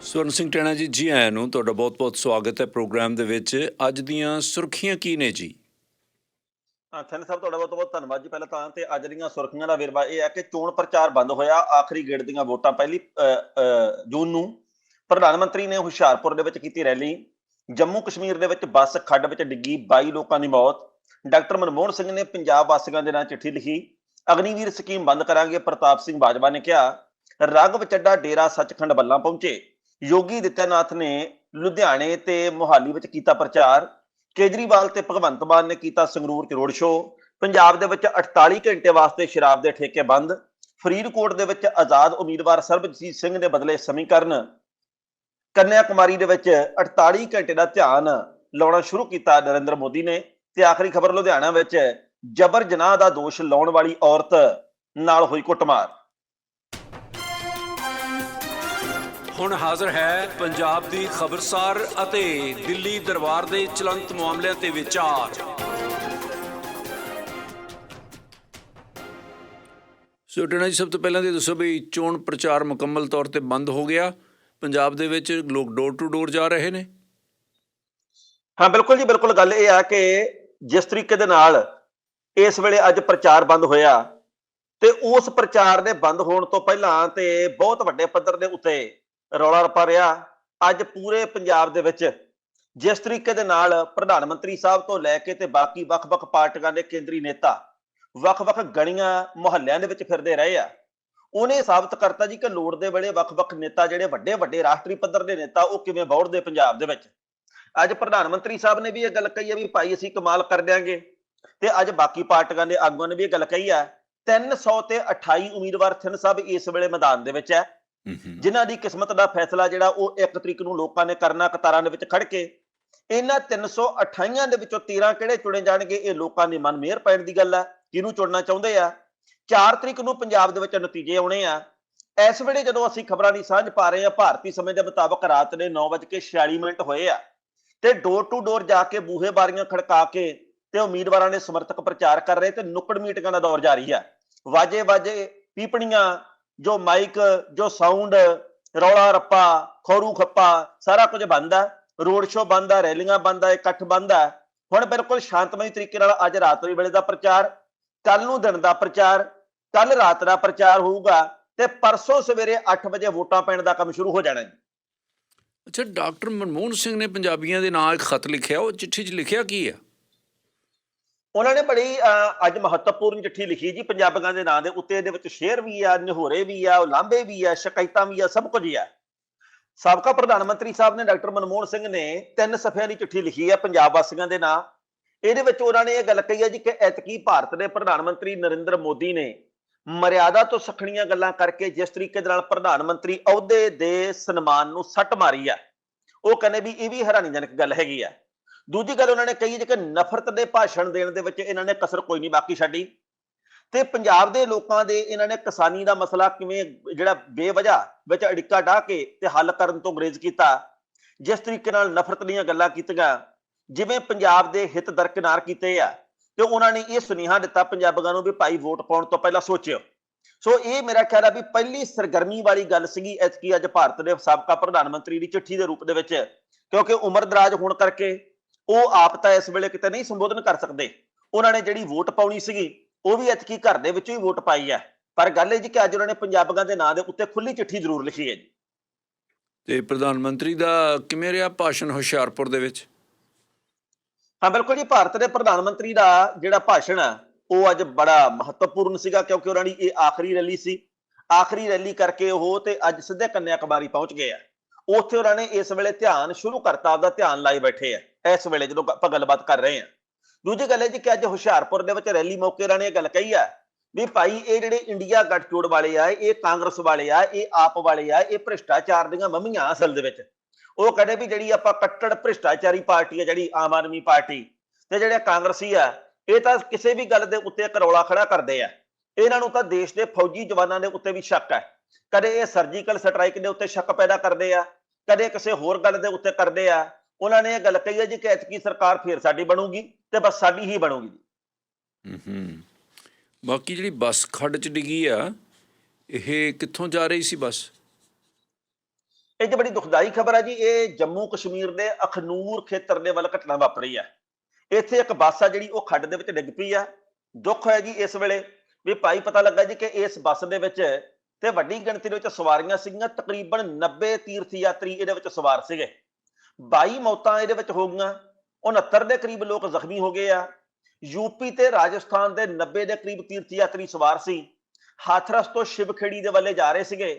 ਸਵਰਨ ਸਿੰਘ ਟੈਣਾ ਜੀ ਜੀ ਆਇਆਂ ਨੂੰ ਤੁਹਾਡਾ ਬਹੁਤ-ਬਹੁਤ ਸਵਾਗਤ ਹੈ ਪ੍ਰੋਗਰਾਮ ਦੇ ਵਿੱਚ। ਅੱਜ ਦੀਆਂ ਸੁਰਖੀਆਂ ਕੀ ਨੇ ਜੀ? ਹਾਂ ਥੈਨ ਸਾਹਿਬ, ਤੁਹਾਡਾ ਬਹੁਤ ਬਹੁਤ ਧੰਨਵਾਦ ਜੀ ਪਹਿਲਾਂ ਤਾਂ, ਤੇ ਅੱਜ ਦੀਆਂ ਸੁਰਖੀਆਂ ਦਾ ਵੇਰਵਾ ਇਹ ਹੈ ਕਿ ਚੋਣ ਪ੍ਰਚਾਰ ਬੰਦ ਹੋਇਆ। ਆਖਰੀ ਗੇੜ ਦੀਆਂ ਵੋਟਾਂ ਪਹਿਲੀ ਜੂਨ ਨੂੰ ਪ੍ਰਧਾਨ ਮੰਤਰੀ ਨੇ ਹੁਸ਼ਿਆਰਪੁਰ ਦੇ ਵਿੱਚ ਕੀਤੀ ਰੈਲੀ। ਜੰਮੂ ਕਸ਼ਮੀਰ ਦੇ ਵਿੱਚ ਬੱਸ ਖੱਡ ਵਿੱਚ ਡਿੱਗੀ 22 ਲੋਕਾਂ ਦੀ ਮੌਤ। ਡਾਕਟਰ ਮਨਮੋਹਨ ਸਿੰਘ ਨੇ ਪੰਜਾਬ ਵਾਸੀਆਂ ਦੇ ਨਾਂ ਚਿੱਠੀ ਲਿਖੀ। ਅਗਨੀਵੀਰ ਸਕੀਮ ਬੰਦ ਕਰਾਂਗੇ, ਪ੍ਰਤਾਪ ਸਿੰਘ ਬਾਜਵਾ ਨੇ ਕਿਹਾ। ਰਗ ਵਿਚੱਡਾ ਡੇਰਾ ਸੱਚਖੰਡ ਬੱਲਾ ਪਹੁੰਚੇ। ਯੋਗੀ ਦਿੱਤਿਆਨਾਥ ਨੇ ਲੁਧਿਆਣੇ ਤੇ ਮੁਹਾਲੀ ਵਿੱਚ ਕੀਤਾ ਪ੍ਰਚਾਰ। ਕੇਜਰੀਵਾਲ ਤੇ ਭਗਵੰਤ ਮਾਨ ਨੇ ਕੀਤਾ ਸੰਗਰੂਰ ਚ ਰੋਡ ਸ਼ੋਅ। ਪੰਜਾਬ ਦੇ ਵਿੱਚ 48 ਘੰਟੇ ਵਾਸਤੇ ਸ਼ਰਾਬ ਦੇ ਠੇਕੇ ਬੰਦ। ਫਰੀਦਕੋਟ ਦੇ ਵਿੱਚ ਆਜ਼ਾਦ ਉਮੀਦਵਾਰ ਸਰਬਜੀਤ ਸਿੰਘ ਦੇ ਬਦਲੇ ਸਮੀਕਰਨ। ਕੰਨਿਆ ਕੁਮਾਰੀ ਦੇ ਵਿੱਚ 48 ਘੰਟੇ ਦਾ ਧਿਆਨ ਲਾਉਣਾ ਸ਼ੁਰੂ ਕੀਤਾ ਨਰਿੰਦਰ ਮੋਦੀ ਨੇ ਤੇ ਆਖਰੀ ਖਬਰ ਲੁਧਿਆਣਾ ਵਿੱਚ ਜਬਰ ਜਨਾਹ ਦਾ ਦੋਸ਼ ਲਾਉਣ ਵਾਲੀ ਔਰਤ ਨਾਲ ਹੋਈ ਕੁੱਟਮਾਰ। ਹੁਣ ਹਾਜ਼ਰ ਹੈ ਪੰਜਾਬ ਦੀ ਖਬਰਸਾਰ ਅਤੇ ਦਿੱਲੀ ਦਰਬਾਰ ਦੇ ਚਲੰਤ ਮਾਮਲਿਆਂ ਤੇ ਵਿਚਾਰ। ਸੋ ਜੀ, ਸਭ ਤੋਂ ਪਹਿਲਾਂ ਤੇ ਦੱਸੋ ਵੀ ਚੋਣ ਪ੍ਰਚਾਰ ਮੁਕੰਮਲ ਤੌਰ ਤੇ ਬੰਦ ਹੋ ਗਿਆ। ਪੰਜਾਬ ਦੇ ਵਿੱਚ ਲੋਕ ਡੋਰ ਟੂ ਡੋਰ ਜਾ ਰਹੇ ਨੇ। ਹਾਂ, ਬਿਲਕੁਲ ਜੀ, ਬਿਲਕੁਲ ਗੱਲ ਇਹ ਆ ਕਿ ਜਿਸ ਤਰੀਕੇ ਦੇ ਨਾਲ ਇਸ ਵੇਲੇ ਅੱਜ ਪ੍ਰਚਾਰ ਬੰਦ ਹੋਇਆ ਤੇ ਉਸ ਪ੍ਰਚਾਰ ਦੇ ਬੰਦ ਹੋਣ ਤੋਂ ਪਹਿਲਾਂ ਤੇ ਬਹੁਤ ਵੱਡੇ ਪੱਧਰ ਦੇ ਉੱਤੇ ਰੌਲਾ ਰੱਪਾ ਰਿਹਾ। ਅੱਜ ਪੂਰੇ ਪੰਜਾਬ ਦੇ ਵਿੱਚ ਜਿਸ ਤਰੀਕੇ ਦੇ ਨਾਲ ਪ੍ਰਧਾਨ ਮੰਤਰੀ ਸਾਹਿਬ ਤੋਂ ਲੈ ਕੇ ਤੇ ਬਾਕੀ ਵੱਖ-ਵੱਖ ਪਾਰਟੀਆਂ ਦੇ ਕੇਂਦਰੀ ਨੇਤਾ ਵੱਖ-ਵੱਖ ਗਲੀਆਂ ਮੁਹੱਲਿਆਂ ਦੇ ਵਿੱਚ ਫਿਰਦੇ ਰਹੇ ਆ, ਉਹਨੇ ਸਾਬਤ ਕਰਤਾ ਜੀ ਕਿ ਲੋੜ ਦੇ ਵੇਲੇ ਵੱਖ-ਵੱਖ ਨੇਤਾ ਜਿਹੜੇ ਵੱਡੇ-ਵੱਡੇ ਰਾਸ਼ਟਰੀ ਪੱਧਰ ਦੇ ਨੇਤਾ ਉਹ ਕਿਵੇਂ ਬੌੜਦੇ ਪੰਜਾਬ ਦੇ ਵਿੱਚ। ਅੱਜ ਪ੍ਰਧਾਨ ਮੰਤਰੀ ਸਾਹਿਬ ਨੇ ਵੀ ਇਹ ਗੱਲ ਕਹੀ ਹੈ ਵੀ ਭਾਈ ਅਸੀਂ ਕਮਾਲ ਕਰ ਦਿਆਂਗੇ ਤੇ ਅੱਜ ਬਾਕੀ ਪਾਰਟੀਆਂ ਦੇ ਆਗੂਆਂ ਨੇ ਵੀ ਇਹ ਗੱਲ ਕਹੀ ਹੈ 300 ਤੇ 28 ਉਮੀਦਵਾਰ ਥਿੰਨ ਸਾਹਿਬ ਇਸ ਵੇਲੇ ਮੈਦਾਨ ਦੇ ਵਿੱਚ ਹੈ। ਜਿਨ੍ਹਾਂ ਦੀ ਕਿਸਮਤ ਦਾ ਫੈਸਲਾ ਜਿਹੜਾ ਉਹ 1 ਤਰੀਕ ਨੂੰ ਲੋਕਾਂ ਨੇ ਕਰਨਾ ਕਤਾਰਾਂ ਦੇ ਵਿੱਚ ਖੜ ਕੇ, ਇਹਨਾਂ 328 ਦੇ ਵਿੱਚੋਂ 13 ਕਿਹੜੇ ਚੁਣੇ ਜਾਣਗੇ, ਇਹ ਲੋਕਾਂ ਦੇ ਮਨ ਮਿਹਰ ਪੈਣ ਦੀ ਗੱਲ ਹੈ ਕਿਹਨੂੰ ਚੁਣਨਾ ਚਾਹੁੰਦੇ ਆ। 4 ਤਰੀਕ ਨੂੰ ਪੰਜਾਬ ਦੇ ਵਿੱਚ ਨਤੀਜੇ ਆਉਣੇ ਆ। ਇਸ ਵੇਲੇ ਜਦੋਂ ਅਸੀਂ ਖਬਰਾਂ ਦੀ ਸਾਂਝ ਪਾ ਰਹੇ ਹਾਂ, ਭਾਰਤੀ ਸਮੇਂ ਦੇ ਮੁਤਾਬਕ ਰਾਤ ਦੇ 9:46 ਮਿੰਟ ਹੋਏ ਆ। ਤੇ ਡੋਰ ਟੂ ਡੋਰ ਜਾ ਕੇ ਬੂਹੇ ਬਾਰੀਆਂ ਖੜਕਾ ਕੇ ਤੇ ਉਮੀਦਵਾਰਾਂ ਦੇ ਸਮਰਥਕ ਪ੍ਰਚਾਰ ਕਰ ਰਹੇ ਤੇ ਨੁੱਕੜ ਮੀਟਿੰਗਾਂ ਦਾ ਦੌਰ ਜਾਰੀ ਆ। ਵਾਜੇ ਵਾਜੇ ਪੀਪਣੀਆਂ ਜੋ ਮਾਈਕ ਜੋ ਸਾਊਂਡ ਰੌਲਾ ਰੱਪਾ, ਖੋਰੂ ਖੱਪਾ, ਸਾਰਾ ਕੁਝ ਬੰਦ ਆ। ਰੋਡ ਸ਼ੋਅ ਬੰਦ ਆ, ਰੈਲੀਆਂ ਬੰਦ ਆ, ਇਕੱਠ ਬੰਦ ਆ। ਹੁਣ ਬਿਲਕੁਲ ਸ਼ਾਂਤਮਈ ਤਰੀਕੇ ਨਾਲ ਅੱਜ ਰਾਤ ਦੇ ਵੇਲੇ ਦਾ ਪ੍ਰਚਾਰ ਕੱਲ ਨੂੰ ਦਿਨ ਦਾ ਪ੍ਰਚਾਰ ਕੱਲ ਰਾਤ ਦਾ ਪ੍ਰਚਾਰ ਹੋਊਗਾ ਤੇ ਪਰਸੋਂ ਸਵੇਰੇ 8 ਵਜੇ ਵੋਟਾਂ ਪੈਣ ਦਾ ਕੰਮ ਸ਼ੁਰੂ ਹੋ ਜਾਣਾ ਹੈ ਅੱਛਾ, ਡਾਕਟਰ ਮਨਮੋਹਨ ਸਿੰਘ ਨੇ ਪੰਜਾਬੀਆਂ ਦੇ ਨਾਂ ਇੱਕ ਖਤ ਲਿਖਿਆ, ਉਹ ਚਿੱਠੀ 'ਚ ਲਿਖਿਆ ਕੀ ਹੈ ਉਹਨਾਂ ਨੇ ਬੜੀ ਅੱਜ ਮਹੱਤਵਪੂਰਨ ਚਿੱਠੀ ਲਿਖੀ ਜੀ ਪੰਜਾਬੀਆਂ ਦੇ ਨਾਂ ਦੇ ਉੱਤੇ, ਇਹਦੇ ਵਿੱਚ ਸ਼ੇਰ ਵੀ ਆ, ਨਿਹੋਰੇ ਵੀ ਆ, ਉਲਾਂਭੇ ਵੀ ਆ, ਸ਼ਿਕਾਇਤਾਂ ਵੀ ਆ, ਸਭ ਕੁਝ ਆ। ਸਾਬਕਾ ਪ੍ਰਧਾਨ ਮੰਤਰੀ ਸਾਹਿਬ ਨੇ ਡਾਕਟਰ ਮਨਮੋਹਨ ਸਿੰਘ ਨੇ ਤਿੰਨ ਸਫ਼ਿਆਂ ਦੀ ਚਿੱਠੀ ਲਿਖੀ ਹੈ ਪੰਜਾਬ ਵਾਸੀਆਂ ਦੇ ਨਾਂ। ਇਹਦੇ ਵਿੱਚ ਉਹਨਾਂ ਨੇ ਇਹ ਗੱਲ ਕਹੀ ਹੈ ਜੀ ਕਿ ਐਤਕੀ ਭਾਰਤ ਦੇ ਪ੍ਰਧਾਨ ਮੰਤਰੀ ਨਰਿੰਦਰ ਮੋਦੀ ਨੇ ਮਰਿਆਦਾ ਤੋਂ ਸਖਣੀਆਂ ਗੱਲਾਂ ਕਰਕੇ ਜਿਸ ਤਰੀਕੇ ਦੇ ਨਾਲ ਪ੍ਰਧਾਨ ਮੰਤਰੀ ਅਹੁਦੇ ਦੇ ਸਨਮਾਨ ਨੂੰ ਸੱਟ ਮਾਰੀ ਆ। ਉਹ ਕਹਿੰਦੇ ਵੀ ਇਹ ਵੀ ਹੈਰਾਨੀਜਨਕ ਗੱਲ ਹੈਗੀ ਆ। ਦੂਜੀ ਗੱਲ ਉਹਨਾਂ ਨੇ ਕਹੀ ਜੀ ਕਿ ਨਫ਼ਰਤ ਦੇ ਭਾਸ਼ਣ ਦੇਣ ਦੇ ਵਿੱਚ ਇਹਨਾਂ ਨੇ ਕਸਰ ਕੋਈ ਨਹੀਂ ਬਾਕੀ ਛੱਡੀ। ਤੇ ਪੰਜਾਬ ਦੇ ਲੋਕਾਂ ਦੇ ਇਹਨਾਂ ਨੇ ਕਿਸਾਨੀ ਦਾ ਮਸਲਾ ਕਿਵੇਂ ਜਿਹੜਾ ਬੇਵਜ੍ਹਾ ਵਿੱਚ ਅੜਿੱਕਾ ਢਾ ਕੇ ਤੇ ਹੱਲ ਕਰਨ ਤੋਂ ਗਰੇਜ਼ ਕੀਤਾ, ਜਿਸ ਤਰੀਕੇ ਨਾਲ ਨਫ਼ਰਤ ਦੀਆਂ ਗੱਲਾਂ ਕੀਤੀਆਂ, ਜਿਵੇਂ ਪੰਜਾਬ ਦੇ ਹਿੱਤ ਦਰਕਿਨਾਰ ਕੀਤੇ ਆ, ਤੇ ਉਹਨਾਂ ਨੇ ਇਹ ਸੁਨੇਹਾ ਦਿੱਤਾ ਪੰਜਾਬੀਆਂ ਨੂੰ ਵੀ ਭਾਈ ਵੋਟ ਪਾਉਣ ਤੋਂ ਪਹਿਲਾਂ ਸੋਚਿਓ। ਸੋ ਇਹ ਮੇਰਾ ਖਿਆਲ ਆ ਵੀ ਪਹਿਲੀ ਸਰਗਰਮੀ ਵਾਲੀ ਗੱਲ ਸੀਗੀ ਐਤਕੀ ਅੱਜ ਭਾਰਤ ਦੇ ਸਾਬਕਾ ਪ੍ਰਧਾਨ ਮੰਤਰੀ ਦੀ ਚਿੱਠੀ ਦੇ ਰੂਪ ਦੇ ਵਿੱਚ, ਕਿਉਂਕਿ ਉਮਰ ਦਰਾਜ ਹੋਣ ਕਰਕੇ ਉਹ ਆਪ ਤਾਂ ਇਸ ਵੇਲੇ ਕਿਤੇ ਨਹੀਂ ਸੰਬੋਧਨ ਕਰ ਸਕਦੇ। ਉਹਨਾਂ ਨੇ ਜਿਹੜੀ ਵੋਟ ਪਾਉਣੀ ਸੀਗੀ ਉਹ ਵੀ ਐਤਕੀ ਘਰ ਦੇ ਵਿੱਚੋਂ ਹੀ ਵੋਟ ਪਾਈ ਹੈ। ਪਰ ਗੱਲ ਇਹ ਜੀ ਕਿ ਅੱਜ ਉਹਨਾਂ ਨੇ ਪੰਜਾਬੀਆਂ ਦੇ ਨਾਂ ਦੇ ਉੱਤੇ ਖੁੱਲੀ ਚਿੱਠੀ ਜ਼ਰੂਰ ਲਿਖੀ ਹੈ ਜੀ। ਤੇ ਪ੍ਰਧਾਨ ਮੰਤਰੀ ਦਾ ਕਿਵੇਂ ਰਿਹਾ ਭਾਸ਼ਣ ਹੁਸ਼ਿਆਰਪੁਰ ਦੇ ਵਿੱਚ? ਹਾਂ ਬਿਲਕੁਲ ਜੀ ਭਾਰਤ ਦੇ ਪ੍ਰਧਾਨ ਮੰਤਰੀ ਦਾ ਜਿਹੜਾ ਭਾਸ਼ਣ ਹੈ ਉਹ ਅੱਜ ਬੜਾ ਮਹੱਤਵਪੂਰਨ ਸੀਗਾ ਕਿਉਂਕਿ ਉਹਨਾਂ ਦੀ ਇਹ ਆਖਰੀ ਰੈਲੀ ਸੀ। ਆਖਰੀ ਰੈਲੀ ਕਰਕੇ ਉਹ ਤੇ ਅੱਜ ਸਿੱਧੇ ਕੰਨਿਆ ਕੁਮਾਰੀ ਪਹੁੰਚ ਗਏ ਆ। ਉੱਥੇ ਉਹਨਾਂ ਨੇ ਇਸ ਵੇਲੇ ਧਿਆਨ ਸ਼ੁਰੂ ਕਰਤਾ, ਆਪਦਾ ਧਿਆਨ ਲਾਈ ਬੈਠੇ ਆ, ਇਸ ਵੇਲੇ ਜਦੋਂ ਆਪਾਂ ਗੱਲਬਾਤ ਕਰ ਰਹੇ ਆ ਦੂਜੀ ਗੱਲ ਹੈ ਜੀ ਕਿ ਅੱਜ ਹੁਸ਼ਿਆਰਪੁਰ ਦੇ ਵਿੱਚ ਰੈਲੀ ਮੌਕੇ ਉਹਨਾਂ ਨੇ ਇਹ ਗੱਲ ਕਹੀ ਆ ਵੀ ਭਾਈ ਇਹ ਜਿਹੜੇ ਇੰਡੀਆ ਗੱਠਜੋੜ ਵਾਲੇ ਆ, ਇਹ ਕਾਂਗਰਸ ਵਾਲੇ ਆ, ਇਹ ਆਪ ਵਾਲੇ ਆ, ਇਹ ਭ੍ਰਿਸ਼ਟਾਚਾਰ ਦੀਆਂ ਮੰਮੀਆਂ ਅਸਲ ਦੇ ਵਿੱਚ। ਉਹ ਕਹਿੰਦੇ ਵੀ ਜਿਹੜੀ ਆਪਾਂ ਕੱਟੜ ਭ੍ਰਿਸ਼ਟਾਚਾਰੀ ਪਾਰਟੀ ਆ, ਜਿਹੜੀ ਆਮ ਆਦਮੀ ਪਾਰਟੀ, ਤੇ ਜਿਹੜੇ ਕਾਂਗਰਸੀ ਆ, ਇਹ ਤਾਂ ਕਿਸੇ ਵੀ ਗੱਲ ਦੇ ਉੱਤੇ ਇੱਕ ਰੌਲਾ ਖੜਾ ਕਰਦੇ ਆ। ਇਹਨਾਂ ਨੂੰ ਤਾਂ ਦੇਸ਼ ਦੇ ਫੌਜੀ ਜਵਾਨਾਂ ਦੇ ਉੱਤੇ ਵੀ ਸ਼ੱਕ ਹੈ ਕਦੇ ਇਹ ਸਰਜੀਕਲ ਸਟ੍ਰਾਈਕ ਦੇ ਉੱਤੇ ਸ਼ੱਕ ਪੈਦਾ ਕਰਦੇ ਆ ਕਦੇ ਕਿਸੇ ਹੋਰ ਗੱਲ ਦੇ ਉੱਤੇ ਕਰਦੇ ਆ ਉਹਨਾਂ ਨੇ ਇਹ ਗੱਲ ਕਹੀ ਹੈ ਜੀ ਕਿ ਐਤਕੀ ਸਰਕਾਰ ਫੇਰ ਸਾਡੀ ਬਣੂਗੀ ਤੇ ਬਸ ਸਾਡੀ ਹੀ ਬਣੂਗੀ ਹੂੰ ਹੂੰ ਬਾਕੀ ਜਿਹੜੀ ਬੱਸ ਖੱਡ 'ਚ ਡਿੱਗੀ ਆ ਇਹ ਕਿੱਥੋਂ ਜਾ ਰਹੀ ਸੀ ਬੱਸ? ਇਹ ਜੀ ਬੜੀ ਦੁਖਦਾਈ ਖਬਰ ਹੈ ਜੀ ਇਹ ਜੰਮੂ ਕਸ਼ਮੀਰ ਦੇ ਅਖਨੂਰ ਖੇਤਰ ਦੇ ਵੱਲ ਘਟਨਾ ਵਾਪਰੀ ਹੈ ਇੱਥੇ ਇੱਕ ਬੱਸ ਆ ਜਿਹੜੀ ਉਹ ਖੱਡ ਦੇ ਵਿੱਚ ਡਿੱਗ ਪਈ ਆ। ਦੁੱਖ ਹੈ ਜੀ ਇਸ ਵੇਲੇ ਵੀ ਭਾਈ ਪਤਾ ਲੱਗਾ ਜੀ ਕਿ ਇਸ ਬੱਸ ਦੇ ਵਿੱਚ ਤੇ ਵੱਡੀ ਗਿਣਤੀ ਦੇ ਵਿੱਚ ਸਵਾਰੀਆਂ ਸੀਗੀਆਂ, ਤਕਰੀਬਨ 90 ਤੀਰਥ ਯਾਤਰੀ ਇਹਦੇ ਵਿੱਚ ਸਵਾਰ ਸੀਗੇ। 22 ਮੌਤਾਂ ਇਹਦੇ ਵਿੱਚ ਹੋ ਗਈਆਂ 69 ਦੇ ਕਰੀਬ ਲੋਕ ਜ਼ਖਮੀ ਹੋ ਗਏ ਆ। ਯੂਪੀ ਤੇ ਰਾਜਸਥਾਨ ਦੇ 90 ਦੇ ਕਰੀਬ ਤੀਰਥ ਯਾਤਰੀ ਸਵਾਰ ਸੀ। ਹਾਥਰਸ ਤੋਂ ਸ਼ਿਵਖੇੜੀ ਦੇ ਵੱਲੇ ਜਾ ਰਹੇ ਸੀਗੇ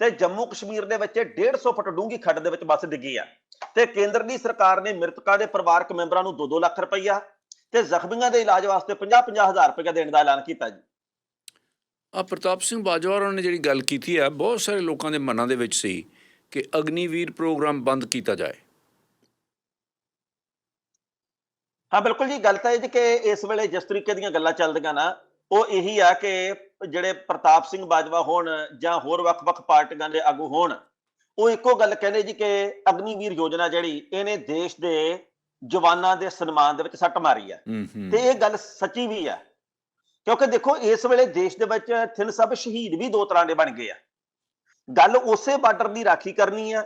ਤੇ ਜੰਮੂ ਕਸ਼ਮੀਰ ਦੇ ਵਿੱਚ 150 ਫੁੱਟ ਡੂੰਘੀ ਖੱਡ ਦੇ ਵਿੱਚ ਬੱਸ ਡਿੱਗੀ ਆ। ਤੇ ਕੇਂਦਰ ਦੀ ਸਰਕਾਰ ਨੇ ਮ੍ਰਿਤਕਾਂ ਦੇ ਪਰਿਵਾਰਕ ਮੈਂਬਰਾਂ ਨੂੰ 2-2 ਲੱਖ ਰੁਪਈਆ ਤੇ ਜ਼ਖਮੀਆਂ ਦੇ ਇਲਾਜ ਵਾਸਤੇ 50-50 ਹਜ਼ਾਰ ਰੁਪਏ ਦੇਣ ਦਾ ਐਲਾਨ ਕੀਤਾ ਜੀ। ਆ ਪ੍ਰਤਾਪ ਸਿੰਘ ਬਾਜਵਾ ਹੋਰਾਂ ਨੇ ਜਿਹੜੀ ਗੱਲ ਕੀਤੀ ਹੈ ਬਹੁਤ ਸਾਰੇ ਲੋਕਾਂ ਦੇ ਮਨਾਂ ਦੇ ਵਿੱਚ ਸੀ ਕਿ ਅਗਨੀਵੀਰ ਪ੍ਰੋਗਰਾਮ ਬੰਦ ਕੀਤਾ ਜਾਏ। ਹਾਂ ਬਿਲਕੁਲ ਜੀ ਗੱਲ ਤਾਂ ਇਹ ਜੀ ਕਿ ਇਸ ਵੇਲੇ ਜਿਸ ਤਰੀਕੇ ਦੀਆਂ ਗੱਲਾਂ ਚੱਲਦੀਆਂ ਨਾ ਉਹ ਇਹੀ ਆ ਕਿ ਜਿਹੜੇ ਪ੍ਰਤਾਪ ਸਿੰਘ ਬਾਜਵਾ ਹੋਣ ਜਾਂ ਹੋਰ ਵੱਖ-ਵੱਖ ਪਾਰਟੀਆਂ ਦੇ ਆਗੂ ਹੋਣ ਉਹ ਇੱਕੋ ਗੱਲ ਕਹਿੰਦੇ ਜੀ ਕਿ ਅਗਨੀਵੀਰ ਯੋਜਨਾ ਜਿਹੜੀ ਇਹਨੇ ਦੇਸ਼ ਦੇ ਜਵਾਨਾਂ ਦੇ ਸਨਮਾਨ ਦੇ ਵਿੱਚ ਸੱਟ ਮਾਰੀ ਆ। ਤੇ ਇਹ ਗੱਲ ਸੱਚੀ ਵੀ ਆ। ਕਿਉਂਕਿ ਦੇਖੋ, ਇਸ ਵੇਲੇ ਦੇਸ਼ ਦੇ ਵਿੱਚ ਥਿਨ ਸਭ ਸ਼ਹੀਦ ਵੀ ਦੋ ਤਰ੍ਹਾਂ ਦੇ ਬਣ ਗਏ ਆ। ਗੱਲ ਉਸੇ ਬਾਰਡਰ ਦੀ ਰਾਖੀ ਕਰਨੀ ਆ।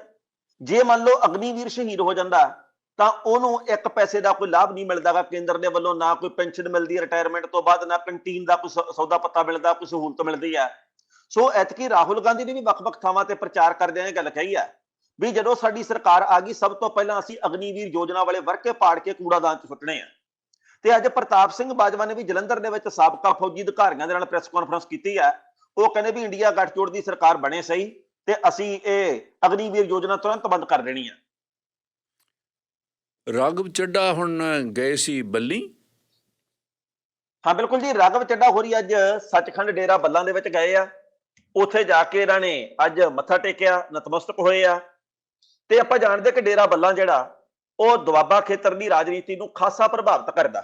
ਜੇ ਮੰਨ ਲਓ ਅਗਨੀਵੀਰ ਸ਼ਹੀਦ ਹੋ ਜਾਂਦਾ, ਤਾਂ ਉਹਨੂੰ ਇੱਕ ਪੈਸੇ ਦਾ ਕੋਈ ਲਾਭ ਨਹੀਂ ਮਿਲਦਾਗਾ ਕੇਂਦਰ ਦੇ ਵੱਲੋਂ, ਨਾ ਕੋਈ ਪੈਨਸ਼ਨ ਮਿਲਦੀ ਹੈ ਰਿਟਾਇਰਮੈਂਟ ਤੋਂ ਬਾਅਦ, ਨਾ ਕੰਟੀਨ ਦਾ ਕੋਈ ਸੌਦਾ ਪੱਤਾ ਮਿਲਦਾ, ਕੋਈ ਸਹੂਲਤ ਮਿਲਦੀ ਆ। ਸੋ ਐਤਕੀ ਰਾਹੁਲ ਗਾਂਧੀ ਨੇ ਵੀ ਵੱਖ-ਵੱਖ ਥਾਵਾਂ ਤੇ ਪ੍ਰਚਾਰ ਕਰਦਿਆਂ ਇਹ ਗੱਲ ਕਹੀ ਆ ਵੀ ਜਦੋਂ ਸਾਡੀ ਸਰਕਾਰ ਆ ਗਈ, ਸਭ ਤੋਂ ਪਹਿਲਾਂ ਅਸੀਂ ਅਗਨੀਵੀਰ ਯੋਜਨਾ ਵਾਲੇ ਵਰਕੇ ਪਾੜ ਕੇ ਕੂੜਾਦਾਨ 'ਚ ਸੁੱਟਣੇ ਆ। ਤੇ ਅੱਜ ਪ੍ਰਤਾਪ ਸਿੰਘ ਬਾਜਵਾ ਨੇ ਵੀ ਜਲੰਧਰ ਦੇ ਵਿੱਚ ਸਾਬਕਾ ਫੌਜੀ ਅਧਿਕਾਰੀਆਂ ਦੇ ਨਾਲ ਪ੍ਰੈਸ ਕਾਨਫਰੰਸ ਕੀਤੀ ਹੈ। ਉਹ ਕਹਿੰਦੇ ਵੀ ਇੰਡੀਆ ਗੱਠਜੋੜ ਦੀ ਸਰਕਾਰ ਬਣੇ ਸਹੀ ਤੇ ਅਸੀਂ ਇਹ ਅਗਨੀਵੀਰ ਯੋਜਨਾ ਤੁਰੰਤ ਬੰਦ ਕਰ ਦੇਣੀ ਆ ਰਾਘਵ ਚੱਡਾ ਹੁਣ ਗਏ ਸੀ ਬੱਲੀ? ਹਾਂ ਬਿਲਕੁਲ ਜੀ ਰਾਘਵ ਚੱਡਾ ਹੋਰੀ ਅੱਜ ਸੱਚਖੰਡ ਡੇਰਾ ਬੱਲਾਂ ਦੇ ਵਿੱਚ ਗਏ ਆ। ਉੱਥੇ ਜਾ ਕੇ ਇਹਨਾਂ ਨੇ ਅੱਜ ਮੱਥਾ ਟੇਕਿਆ ਨਤਮਸਤਕ ਹੋਏ ਆ। ਤੇ ਆਪਾਂ ਜਾਣਦੇ ਕਿ ਡੇਰਾ ਬੱਲਾਂ ਜਿਹੜਾ ਉਹ ਦੁਆਬਾ ਖੇਤਰ ਦੀ ਰਾਜਨੀਤੀ ਨੂੰ ਖਾਸਾ ਪ੍ਰਭਾਵਿਤ ਕਰਦਾ।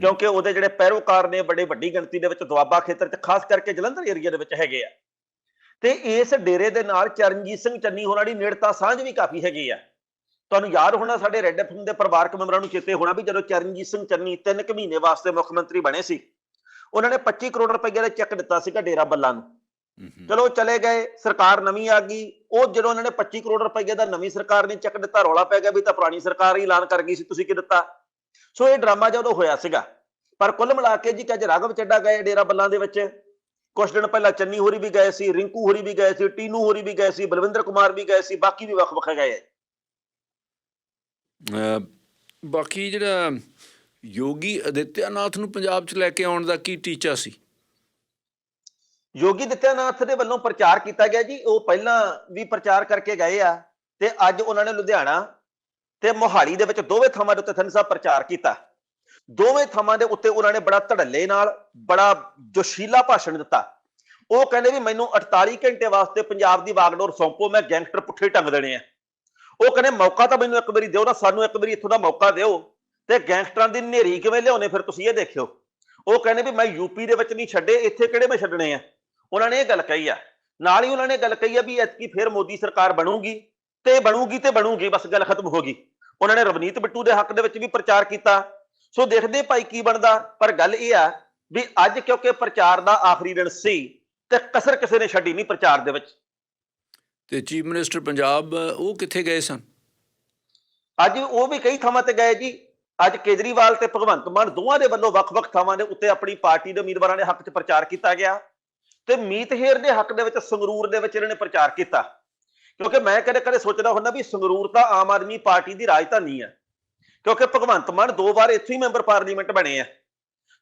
ਕਿਉਂਕਿ ਉਹਦੇ ਜਿਹੜੇ ਪੈਰੋਕਾਰ ਨੇ ਬੜੇ ਵੱਡੀ ਗਿਣਤੀ ਦੇ ਵਿੱਚ ਦੁਆਬਾ ਖੇਤਰ 'ਚ ਖਾਸ ਕਰਕੇ ਜਲੰਧਰ ਏਰੀਆ ਦੇ ਵਿੱਚ ਹੈਗੇ ਆ। ਤੇ ਇਸ ਡੇਰੇ ਦੇ ਨਾਲ ਚਰਨਜੀਤ ਸਿੰਘ ਚੰਨੀ ਹੋਰਾਂ ਦੀ ਨੇੜਤਾ ਸਾਂਝ ਵੀ ਕਾਫੀ ਹੈਗੀ ਆ। ਤੁਹਾਨੂੰ ਯਾਦ ਹੋਣਾ ਸਾਡੇ ਰੈੱਡ ਐਫਐਮ ਦੇ ਪਰਿਵਾਰਕ ਮੈਂਬਰਾਂ ਨੂੰ ਚੇਤੇ ਹੋਣਾ ਵੀ ਜਦੋਂ ਚਰਨਜੀਤ ਸਿੰਘ ਚੰਨੀ ਤਿੰਨ ਕੁ ਮਹੀਨੇ ਵਾਸਤੇ ਮੁੱਖ ਮੰਤਰੀ ਬਣੇ ਸੀ ਉਹਨਾਂ ਨੇ 25 ਕਰੋੜ ਰੁਪਏ ਦਾ ਚੈੱਕ ਦਿੱਤਾ ਸੀਗਾ ਡੇਰਾ ਬੱਲਾਂ ਨੂੰ। ਚਲੋ ਚਲੇ ਗਏ ਸਰਕਾਰ ਨਵੀਂ ਆ ਗਈ। ਉਹ ਜਦੋਂ ਉਹਨਾਂ ਨੇ 25 ਕਰੋੜ ਰੁਪਏ ਦਾ ਨਵੀਂ ਸਰਕਾਰ ਨੇ ਚੈੱਕ ਦਿੱਤਾ ਰੌਲਾ ਪੈ ਗਿਆ ਵੀ ਤਾਂ ਪੁਰਾਣੀ ਸਰਕਾਰ ਹੀ ਐਲਾਨ ਕਰ ਗਈ ਸੀ ਤੁਸੀਂ ਕੀ ਦਿੱਤਾ? ਸੋ ਇਹ ਡਰਾਮਾ ਜਦੋਂ ਹੋਇਆ ਸੀਗਾ ਪਰ ਕੁੱਲ ਮਿਲਾ ਕੇ ਜੀ ਕਿ ਅੱਜ ਰਾਘਵ ਚੱਡਾ ਗਏ ਡੇਰਾ ਬੱਲਾਂ ਦੇ ਵਿੱਚ। ਕੁਝ ਦਿਨ ਪਹਿਲਾਂ ਚੰਨੀ ਹੋਰੀ ਵੀ ਗਏ ਸੀ ਰਿੰਕੂ ਹੋਰੀ ਵੀ ਗਏ ਸੀ ਟੀਨੂ ਹੋਰੀ ਵੀ ਗਏ ਸੀ ਬਲਵਿੰਦਰ ਕੁਮਾਰ ਵੀ ਗਏ ਸੀ ਬਾਕੀ ਵੀ ਵੱਖ-ਵੱਖ ਗਏ ਆ। ਅਹ, ਬਾਕੀ ਜਿਹੜਾ ਯੋਗੀ ਅਦਿੱਤਿਆਨਾਥ ਨੂੰ ਪੰਜਾਬ 'ਚ ਲੈ ਕੇ ਆਉਣ ਦਾ ਕੀ ਟੀਚਾ ਸੀ? ਯੋਗੀ ਦਿੱਤਿਆਨਾਥ ਦੇ ਵੱਲੋਂ ਪ੍ਰਚਾਰ ਕੀਤਾ ਗਿਆ ਜੀ, ਉਹ ਪਹਿਲਾਂ ਵੀ ਪ੍ਰਚਾਰ ਕਰਕੇ ਗਏ ਆ ਤੇ ਅੱਜ ਉਹਨਾਂ ਨੇ ਲੁਧਿਆਣਾ ਤੇ ਮੋਹਾਲੀ ਦੇ ਵਿੱਚ ਦੋਵੇਂ ਥਾਵਾਂ ਦੇ ਉੱਤੇ ਥਨ ਸਾਹਿਬ ਪ੍ਰਚਾਰ ਕੀਤਾ। ਦੋਵੇਂ ਥਾਵਾਂ ਦੇ ਉੱਤੇ ਉਹਨਾਂ ਨੇ ਬੜਾ ਧੜੱਲੇ ਨਾਲ ਬੜਾ ਜੋਸ਼ੀਲਾ ਭਾਸ਼ਣ ਦਿੱਤਾ। ਉਹ ਕਹਿੰਦੇ ਵੀ ਮੈਨੂੰ 48 ਘੰਟੇ ਵਾਸਤੇ ਪੰਜਾਬ ਦੀ ਬਾਗਡੋਰ ਸੌਂਪੋ, ਮੈਂ ਗੈਂਗਸਟਰ ਪੁੱਠੇ ਟੰਗ ਦੇਣੇ ਆ। ਉਹ ਕਹਿੰਦੇ ਮੌਕਾ ਤਾਂ ਮੈਨੂੰ ਇੱਕ ਵਾਰੀ ਦਿਓ ਨਾ, ਸਾਨੂੰ ਇੱਕ ਵਾਰੀ ਇੱਥੋਂ ਦਾ ਮੌਕਾ ਦਿਓ। ਤੇ ਗੈਂਗਸਟਰਾਂ ਦੀ ਨੇਰੀ ਕਿਵੇਂ ਲਿਆਉਣੇ, ਫਿਰ ਤੁਸੀਂ ਇਹ ਦੇਖਿਓ। ਉਹ ਕਹਿੰਦੇ ਵੀ ਮੈਂ ਯੂਪੀ ਦੇ ਵਿੱਚ ਨਹੀਂ ਛੱਡੇ, ਇੱਥੇ ਕਿਹੜੇ ਮੈਂ ਛੱਡਣੇ ਆ? ਉਹਨਾਂ ਨੇ ਇਹ ਗੱਲ ਕਹੀ ਆ। ਨਾਲ ਹੀ ਉਹਨਾਂ ਨੇ ਗੱਲ ਕਹੀ ਆ ਵੀ ਐਤਕੀ ਫਿਰ ਮੋਦੀ ਸਰਕਾਰ ਬਣੂਗੀ ਤੇ ਬਣੂਗੀ ਤੇ ਬਣੂਗੀ ਬਸ ਗੱਲ ਖਤਮ ਹੋ ਗਈ। ਉਹਨਾਂ ਨੇ ਰਵਨੀਤ ਬਿੱਟੂ ਦੇ ਹੱਕ ਦੇ ਵਿੱਚ ਵੀ ਪ੍ਰਚਾਰ ਕੀਤਾ। ਸੋ ਦੇਖਦੇ ਭਾਈ ਕੀ ਬਣਦਾ ਪਰ ਗੱਲ ਇਹ ਆ ਵੀ ਅੱਜ ਕਿਉਂਕਿ ਪ੍ਰਚਾਰ ਦਾ ਆਖਰੀ ਦਿਨ ਸੀ ਤੇ ਕਸਰ ਕਿਸੇ ਨੇ ਛੱਡੀ ਨਹੀਂ ਪ੍ਰਚਾਰ ਦੇ ਵਿੱਚ। ਤੇ ਚੀਫ ਮਿਨਿਸਟਰ ਪੰਜਾਬ ਉਹ ਕਿੱਥੇ ਗਏ ਸਨ? ਅੱਜ ਉਹ ਵੀ ਕਈ ਥਾਵਾਂ ਤੇ ਗਏ ਜੀ। ਅੱਜ ਕੇਜਰੀਵਾਲ ਤੇ ਭਗਵੰਤ ਮਾਨ ਦੋਵਾਂ ਦੇ ਵੱਲੋਂ ਵੱਖ-ਵੱਖ ਥਾਵਾਂ ਦੇ ਉੱਤੇ ਆਪਣੀ ਪਾਰਟੀ ਦੇ ਉਮੀਦਵਾਰਾਂ ਦੇ ਹੱਕ 'ਚ ਪ੍ਰਚਾਰ ਕੀਤਾ ਗਿਆ। ਤੇ ਮੀਤ ਹੇਰ ਦੇ ਹੱਕ ਦੇ ਵਿੱਚ, ਸੰਗਰੂਰ ਦੇ ਵਿੱਚ ਇਹਨਾਂ ਨੇ ਪ੍ਰਚਾਰ ਕੀਤਾ। ਕਿਉਂਕਿ ਮੈਂ ਕਦੇ-ਕਦੇ ਸੋਚਦਾ ਹੁੰਦਾ ਵੀ ਸੰਗਰੂਰ ਤਾਂ ਆਮ ਆਦਮੀ ਪਾਰਟੀ ਦੀ ਰਾਜਧਾਨੀ ਆ। ਕਿਉਂਕਿ ਭਗਵੰਤ ਮਾਨ ਦੋ ਵਾਰ ਇੱਥੇ ਹੀ ਮੈਂਬਰ ਪਾਰਲੀਮੈਂਟ ਬਣੇ ਆ।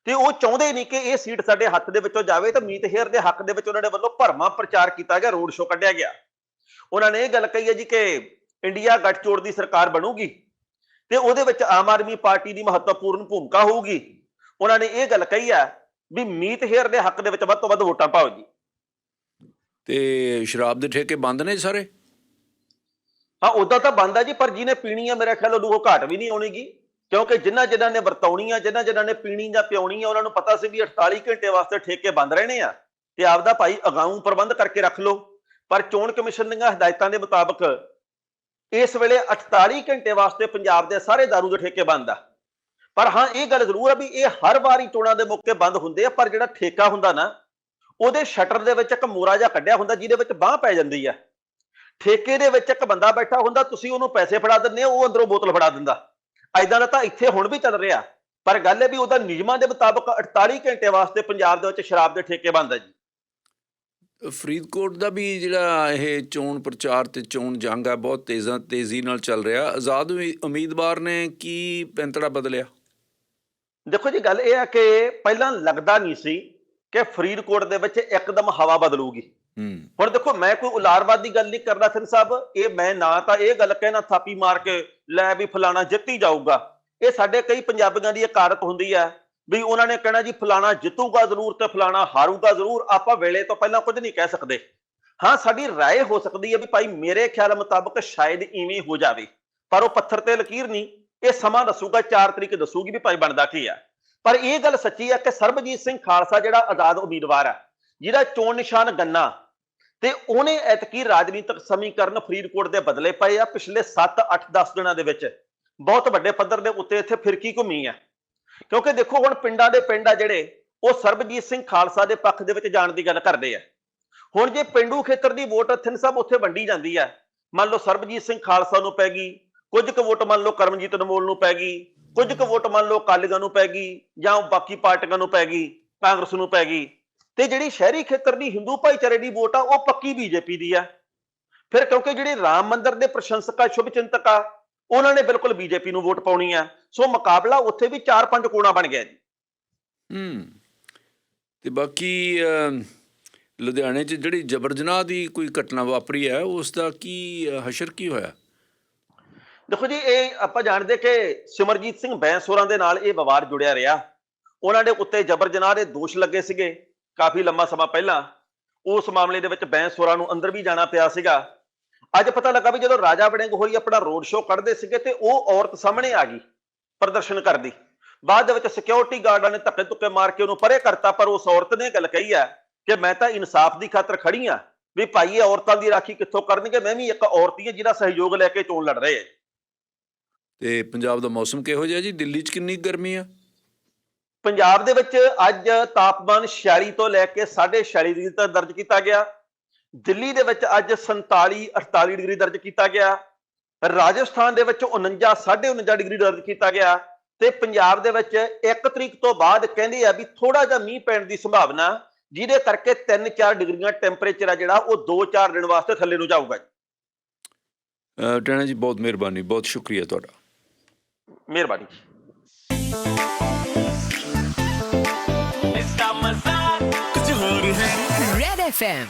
ਤੇ ਉਹ ਚਾਹੁੰਦੇ ਨਹੀਂ ਕਿ ਇਹ ਸੀਟ ਸਾਡੇ ਹੱਥ ਦੇ ਵਿੱਚੋਂ ਜਾਵੇ ਤਾਂ ਮੀਤ ਹੇਰ ਦੇ ਹੱਕ ਦੇ ਵਿੱਚ ਉਹਨਾਂ ਦੇ ਵੱਲੋਂ ਭਰਮਾ ਪ੍ਰਚਾਰ ਕੀਤਾ ਗਿਆ, ਰੋਡ ਸ਼ੋਅ ਕੱਢਿਆ ਗਿਆ। ਉਹਨਾਂ ਨੇ ਇਹ ਗੱਲ ਕਹੀ ਹੈ ਜੀ ਕਿ ਇੰਡੀਆ ਗੱਠਜੋੜ ਦੀ ਸਰਕਾਰ ਬਣੂਗੀ ਤੇ ਉਹਦੇ ਵਿੱਚ ਆਮ ਆਦਮੀ ਪਾਰਟੀ ਦੀ ਮਹੱਤਵਪੂਰਨ ਭੂਮਿਕਾ ਹੋਊਗੀ। ਉਹਨਾਂ ਨੇ ਇਹ ਗੱਲ ਕਹੀ ਹੈ ਵੀ ਮੀਤ ਹੇਰ ਦੇ ਹੱਕ ਦੇ ਵਿੱਚ ਵੱਧ ਤੋਂ ਵੱਧ ਵੋਟਾਂ ਪਾਓ ਜੀ। ਤੇ ਸ਼ਰਾਬ ਦੇ ਠੇਕੇ ਬੰਦ ਨੇ ਸਾਰੇ? ਹਾਂ ਉਦਾਂ ਤਾਂ ਬੰਦ ਆ ਜੀ ਪਰ ਜਿਹਨੇ ਪੀਣੀ ਆ ਮੇਰੇ ਖਿਆਲ ਉਹ ਘਾਟ ਵੀ ਨਹੀਂ ਆਉਣੀਗੀ। ਕਿਉਂਕਿ ਜਿਨ੍ਹਾਂ ਜਿਨ੍ਹਾਂ ਨੇ ਵਰਤਾਉਣੀ ਆ ਜਿਨ੍ਹਾਂ ਜਿਨ੍ਹਾਂ ਨੇ ਪੀਣੀ ਜਾਂ ਪਿਉਣੀ ਆ ਉਹਨਾਂ ਨੂੰ ਪਤਾ ਸੀ ਵੀ 48 ਘੰਟੇ ਵਾਸਤੇ ਠੇਕੇ ਬੰਦ ਰਹਿਣੇ ਆ। ਤੇ ਆਪਦਾ ਭਾਈ ਅਗਾਊਂ ਪ੍ਰਬੰਧ ਕਰਕੇ ਰੱਖ ਲਓ। ਪਰ ਚੋਣ ਕਮਿਸ਼ਨ ਦੀਆਂ ਹਦਾਇਤਾਂ ਦੇ ਮੁਤਾਬਕ ਇਸ ਵੇਲੇ 48 ਘੰਟੇ ਵਾਸਤੇ ਪੰਜਾਬ ਦੇ ਸਾਰੇ ਦਾਰੂ ਦੇ ਠੇਕੇ ਬੰਦ ਆ। ਪਰ ਹਾਂ, ਇਹ ਗੱਲ ਜ਼ਰੂਰ ਆ ਵੀ ਇਹ ਹਰ ਵਾਰੀ ਚੋਣਾਂ ਦੇ ਮੌਕੇ ਬੰਦ ਹੁੰਦੇ ਆ, ਪਰ ਜਿਹੜਾ ਠੇਕਾ ਹੁੰਦਾ ਨਾ, ਉਹਦੇ ਸ਼ਟਰ ਦੇ ਵਿੱਚ ਇੱਕ ਮੋਰਾ ਜਿਹਾ ਕੱਢਿਆ ਹੁੰਦਾ, ਜਿਹਦੇ ਵਿੱਚ ਬਾਹ ਪੈ ਜਾਂਦੀ ਆ। ਠੇਕੇ ਦੇ ਵਿੱਚ ਇੱਕ ਬੰਦਾ ਬੈਠਾ ਹੁੰਦਾ, ਤੁਸੀਂ ਉਹਨੂੰ ਪੈਸੇ ਫੜਾ ਦਿੰਦੇ ਹੋ, ਉਹ ਅੰਦਰੋਂ ਬੋਤਲ ਫੜਾ ਦਿੰਦਾ। ਐਦਾਂ ਦਾ ਤਾਂ ਇੱਥੇ ਹੁਣ ਵੀ ਚੱਲ ਰਿਹਾ। ਪਰ ਗੱਲ ਇਹ ਵੀ ਉਹਦਾ ਨਿਯਮਾਂ ਦੇ ਮੁਤਾਬਕ 48 ਘੰਟੇ ਵਾਸਤੇ ਪੰਜਾਬ ਦੇ ਵਿੱਚ ਸ਼ਰਾਬ ਦੇ ਠੇਕੇ ਬੰਦ ਹੈ ਜੀ। ਫਰੀਦਕੋਟ ਦਾ ਵੀ ਜਿਹੜਾ ਇਹ ਚੋਣ ਪ੍ਰਚਾਰ ਤੇ ਚੋਣ ਜੰਗ ਆ, ਬਹੁਤ ਤੇਜ਼ਾਂ, ਤੇਜ਼ੀ ਨਾਲ ਚੱਲ ਰਿਹਾ। ਆਜ਼ਾਦ ਉਮੀਦਵਾਰ ਨੇ ਕੀ ਪੈਂਤੜਾ ਬਦਲਿਆ? ਦੇਖੋ ਜੀ ਗੱਲ ਇਹ ਹੈ ਕਿ ਪਹਿਲਾਂ ਲੱਗਦਾ ਨਹੀਂ ਸੀ ਕਿ ਫਰੀਦਕੋਟ ਦੇ ਵਿੱਚ ਇੱਕਦਮ ਹਵਾ ਬਦਲੂਗੀ ਹੂੰ ਹੁਣ ਦੇਖੋ ਮੈਂ ਕੋਈ ਉਲਾਰਵਾਦ ਦੀ ਗੱਲ ਨਹੀਂ ਕਰਦਾ ਸਿੰਘ ਸਾਹਿਬ ਇਹ ਮੈਂ ਨਾ ਤਾਂ ਇਹ ਗੱਲ ਕਹਿਣਾ ਥਾਪੀ ਮਾਰ ਕੇ ਲੈ ਵੀ ਫਲਾਣਾ ਜਿੱਤੀ ਜਾਊਗਾ ਇਹ ਸਾਡੇ ਕਈ ਪੰਜਾਬੀਆਂ ਦੀ ਇੱਕ ਆਦਤ ਹੁੰਦੀ ਹੈ ਵੀ ਉਹਨਾਂ ਨੇ ਕਹਿਣਾ ਜੀ ਫਲਾਣਾ ਜਿੱਤੂਗਾ ਜ਼ਰੂਰ ਤੇ ਫਲਾਣਾ ਹਾਰੂਗਾ ਜ਼ਰੂਰ ਆਪਾਂ ਵੇਲੇ ਤੋਂ ਪਹਿਲਾਂ ਕੁਝ ਨਹੀਂ ਕਹਿ ਸਕਦੇ ਹਾਂ ਸਾਡੀ رائے ਹੋ ਸਕਦੀ ਹੈ ਵੀ ਭਾਈ ਮੇਰੇ ਖਿਆਲ ਮੁਤਾਬਕ ਸ਼ਾਇਦ ਇਵੇਂ ਹੋ ਜਾਵੇ ਪਰ ਉਹ ਪੱਥਰ ਤੇ ਲਕੀਰ ਨਹੀਂ ਇਹ ਸਮਾਂ ਦੱਸੂਗਾ 4 ਤਰੀਕ ਦੱਸੂਗੀ ਵੀ ਭਾਈ ਬਣਦਾ ਕੀ ਆ। ਪਰ ਇਹ ਗੱਲ ਸੱਚੀ ਹੈ ਕਿ ਸਰਬਜੀਤ ਸਿੰਘ ਖਾਲਸਾ ਜਿਹੜਾ ਆਜ਼ਾਦ ਉਮੀਦਵਾਰ ਹੈ ਜਿਹਦਾ ਚੋਣ ਨਿਸ਼ਾਨ ਗੰਨਾ, ਤੇ ਉਹਨੇ ਐਤਕੀ ਰਾਜਨੀਤਿਕ ਸਮੀਕਰਨ ਫਰੀਦਕੋਟ ਦੇ ਬਦਲੇ ਪਏ ਆ ਪਿਛਲੇ 7 8 10 ਦਿਨਾਂ ਦੇ ਵਿੱਚ। ਬਹੁਤ ਵੱਡੇ ਪੱਧਰ ਦੇ ਉੱਤੇ ਇੱਥੇ ਫਿਰਕੀ ਘੁੰਮੀ ਆ। ਕਿਉਂਕਿ ਦੇਖੋ ਹੁਣ ਪਿੰਡਾਂ ਦੇ ਪਿੰਡ ਆ ਜਿਹੜੇ, ਉਹ ਸਰਬਜੀਤ ਸਿੰਘ ਖਾਲਸਾ ਦੇ ਪੱਖ ਦੇ ਵਿੱਚ ਜਾਣ ਦੀ ਗੱਲ ਕਰਦੇ ਆ। ਹੁਣ ਜੇ ਪਿੰਡੂ ਖੇਤਰ ਦੀ ਵੋਟ ਥਿੰਨ ਸਾਹਿਬ ਉੱਥੇ ਵੰਡੀ ਜਾਂਦੀ ਆ। ਮੰਨ ਲਓ ਸਰਬਜੀਤ ਸਿੰਘ ਖਾਲਸਾ ਨੂੰ ਪੈ ਗਈ ਕੁਝ ਕੁ ਵੋਟ ਮੰਨ ਲਓ ਕਰਮਜੀਤ ਅਨਮੋਲ ਨੂੰ ਪੈ ਗਈ ਕੁਝ ਕੁ ਵੋਟ ਮੰਨ ਲਓ ਕਾਲੀਆਂ ਨੂੰ ਪੈ ਗਈ ਜਾਂ ਬਾਕੀ ਪਾਰਟੀਆਂ ਨੂੰ ਪੈ ਗਈ ਕਾਂਗਰਸ ਨੂੰ ਪੈ ਗਈ ਤੇ ਜਿਹੜੀ ਸ਼ਹਿਰੀ ਖੇਤਰ ਦੀ ਹਿੰਦੂ ਭਾਈਚਾਰੇ ਦੀ ਵੋਟ ਆ ਉਹ ਪੱਕੀ ਬੀਜੇਪੀ ਦੀ ਆ। ਫਿਰ ਕਿਉਂਕਿ ਜਿਹੜੇ ਰਾਮ ਮੰਦਰ ਦੇ ਪ੍ਰਸ਼ੰਸਕ ਆ ਸ਼ੁਭ ਚਿੰਤਕ ਆ ਉਹਨਾਂ ਨੇ ਬਿਲਕੁਲ ਬੀਜੇਪੀ ਨੂੰ ਵੋਟ ਪਾਉਣੀ ਆ। ਸੋ ਮੁਕਾਬਲਾ ਉੱਥੇ ਵੀ 4-5 ਕੋਣਾ ਬਣ ਗਿਆ ਜੀ। ਹੂੰ ਤੇ ਬਾਕੀ ਅਮ, ਲੁਧਿਆਣੇ 'ਚ ਜਿਹੜੀ ਜਬਰ ਜਨਾਹ ਦੀ ਕੋਈ ਘਟਨਾ ਵਾਪਰੀ ਹੈ ਉਸ ਦਾ ਕੀ ਹਸ਼ਰ ਕੀ ਹੋਇਆ? ਦੇਖੋ ਜੀ, ਇਹ ਆਪਾਂ ਜਾਣਦੇ ਕਿ ਸਿਮਰਜੀਤ ਸਿੰਘ ਬੈਂਸੋਰਾਂ ਦੇ ਨਾਲ ਇਹ ਵਿਵਾਦ ਜੁੜਿਆ ਰਿਹਾ। ਉਹਨਾਂ ਦੇ ਉੱਤੇ ਜਬਰ ਜਨਾਹ ਦੇ ਦੋਸ਼ ਲੱਗੇ ਸੀਗੇ ਕਾਫੀ ਲੰਮਾ ਸਮਾਂ ਪਹਿਲਾਂ। ਉਸ ਮਾਮਲੇ ਦੇ ਵਿੱਚ ਬੈਂਸੋਰਾਂ ਨੂੰ ਅੰਦਰ ਵੀ ਜਾਣਾ ਪਿਆ ਸੀਗਾ। ਅੱਜ ਪਤਾ ਲੱਗਾ ਵੀ ਜਦੋਂ ਰਾਜਾ ਵੜਿੰਗ ਹੋਰੀ ਆਪਣਾ ਰੋਡ ਸ਼ੋਅ ਕੱਢਦੇ ਸੀਗੇ ਤੇ ਉਹ ਔਰਤ ਸਾਹਮਣੇ ਆ ਗਈ ਪ੍ਰਦਰਸ਼ਨ ਕਰਦੀ। ਬਾਅਦ ਦੇ ਵਿੱਚ ਸਿਕਿਉਰਿਟੀ ਗਾਰਡਾਂ ਨੇ ਧੱਕੇ ਧੁੱਕੇ ਮਾਰ ਕੇ ਉਹਨੂੰ ਪਰੇ ਕਰਤਾ, ਪਰ ਉਸ ਔਰਤ ਨੇ ਗੱਲ ਕਹੀ ਹੈ ਕਿ ਮੈਂ ਤਾਂ ਇਨਸਾਫ ਦੀ ਖਾਤਰ ਖੜੀ ਆ ਵੀ ਭਾਈ ਇਹ ਔਰਤਾਂ ਦੀ ਰਾਖੀ ਕਿੱਥੋਂ ਕਰਨਗੇ? ਮੈਂ ਵੀ ਇੱਕ ਔਰਤ ਹੀ ਹਾਂ ਜਿਹਦਾ ਸਹਿਯੋਗ ਲੈ ਕੇ ਚੋਣ ਲੜ ਰਹੇ ਆ। ਤੇ ਪੰਜਾਬ ਦਾ ਮੌਸਮ ਕਿਹੋ ਜਿਹਾ ਜੀ? ਦਿੱਲੀ 'ਚ ਕਿੰਨੀ ਗਰਮੀ ਆ? ਪੰਜਾਬ ਦੇ ਵਿੱਚ ਅੱਜ ਤਾਪਮਾਨ 46 ਤੋਂ ਲੈ ਕੇ 46 ਡਿਗਰੀ ਤੱਕ ਦਰਜ ਕੀਤਾ ਗਿਆ। ਦਿੱਲੀ ਦੇ ਵਿੱਚ ਅੱਜ 47 48 ਡਿਗਰੀ ਦਰਜ ਕੀਤਾ ਗਿਆ। ਰਾਜਸਥਾਨ ਦੇ ਵਿੱਚ 49 49 ਡਿਗਰੀ ਦਰਜ ਕੀਤਾ ਗਿਆ। ਤੇ ਪੰਜਾਬ ਦੇ ਵਿੱਚ 1 ਤਰੀਕ ਤੋਂ ਬਾਅਦ ਕਹਿੰਦੇ ਆ ਵੀ ਥੋੜਾ ਜਿਹਾ ਮੀਂਹ ਪੈਣ ਦੀ ਸੰਭਾਵਨਾ ਜਿਹਦੇ ਕਰਕੇ 3-4 ਡਿਗਰੀਆਂ ਟੈਂਪਰੇਚਰ ਆ ਜਿਹੜਾ ਉਹ 2-4 ਦਿਨ ਵਾਸਤੇ ਥੱਲੇ ਨੂੰ ਜਾਊਗਾ ਅ, ਟੈਣਾ ਜੀ ਬਹੁਤ ਮਿਹਰਬਾਨੀ ਬਹੁਤ ਸ਼ੁਕਰੀਆ ਤੁਹਾਡਾ। ਮਿਹਰਬਾਨੀ ਇਸ ਦਾ ਮਜ਼ਾ ਕੁਝ ਹੋਰ ਹੈ ਰੈਡ ਐਫਐਮ